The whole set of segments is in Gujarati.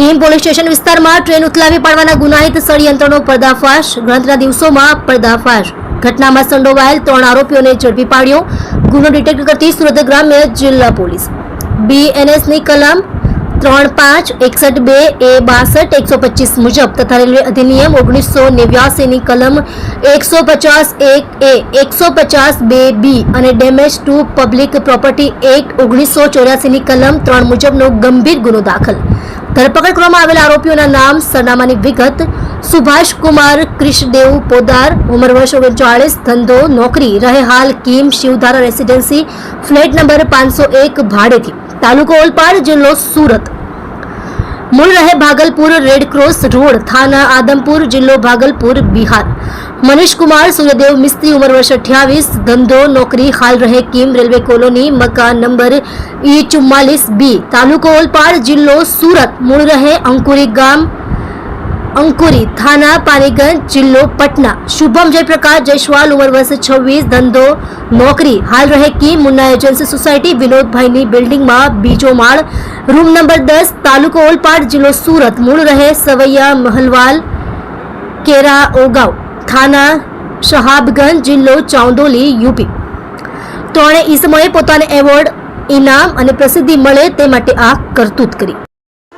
કિમ પોલીસ સ્ટેશન વિસ્તારમાં ટ્રેન ઉથલાવી પાડવાના ગુનાહિત ષડયંત્રનો પર્દાફાશ. ગણતરીના દિવસોમાં પર્દાફાશ. ઘટનામાં સંડોવાયેલ ત્રણ આરોપીઓને ઝડપી પાડ્યો. ગુનો ડિટેક્ટ કરતી સુરત ગ્રામ્ય જિલ્લા પોલીસ. બીએનએસની કલમ ત્રણ પાંચ એકસઠ બે એ બાસઠ એકસો પચીસ મુજબ તથા રેલવે અધિનિયમ ઓગણીસો નેવ્યાસીની કલમ એકસો પચાસ એક એ, એકસો પચાસ બે બી અને damage to public property act ઓગણીસો ચોર્યાસીની કલમ ત્રણ મુજબનો ગંભીર ગુનો દાખલ. ધરપકડ કરવામાં આવેલા આરોપીઓના નામ, સરનામાની વિગત, સુભાષ કુમાર, ક્રિશદેવ પોદાર, ઉંમર વર્ષ ઓગણચાળીસ, ધંધો, નોકરી, રહે હાલ Kim, Shivdhara residency, flat number પાંચસો એક, ભાડેથી. તાલુકો ઓલપાડ, જિલ્લો સુરત. મૂળ રહે ભાગલપુર રેડ ક્રોસ રોડ થાના આદમપુર જિલ્લો ભાગલપુર બિહાર મનીષ કુમાર સૂર્યદેવ મિસ્ત્રી ઉંમર વર્ષ અઠ્યાવીસ ધંધો નોકરી હાલ રહે કિમ રેલવે કોલોની મકાન નંબર ઈ ચુમ્માલીસ બી તાલુકો ઓલપાડ જિલ્લો સુરત મૂળ રહે અંકુરી ગામ અંકુરી થાના પાનીગંજ જિલ્લો પટના. શુભમ જયપ્રકાશ, જયસ્વાલ, ઉંમર વર્ષ છવ્વીસ, ધંધો, નોકરી. હાલ રહે કી મુન્ના એજન્સી સોસાયટી વિનોદભાઈની બિલ્ડિંગમાં બીજો માળ. રૂમ નંબર દસ, તાલુકો ઓલપાડ, જિલ્લો સુરત. મૂળ રહે સવૈયા મહલવાલ, કેરા, ઓગાવ. થાના શહાબગંજ જિલ્લો ચાંદોલી, યુપી. ત્રણે ઈસમોએ પોતાને એવોર્ડ ઇનામ અને પ્રસિદ્ધિ મળે તે માટે આ કરતૂત કરી.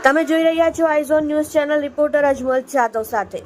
તમે જોઈ રહ્યા છો I zone news channel reporter Ajmal Jadav સાથે.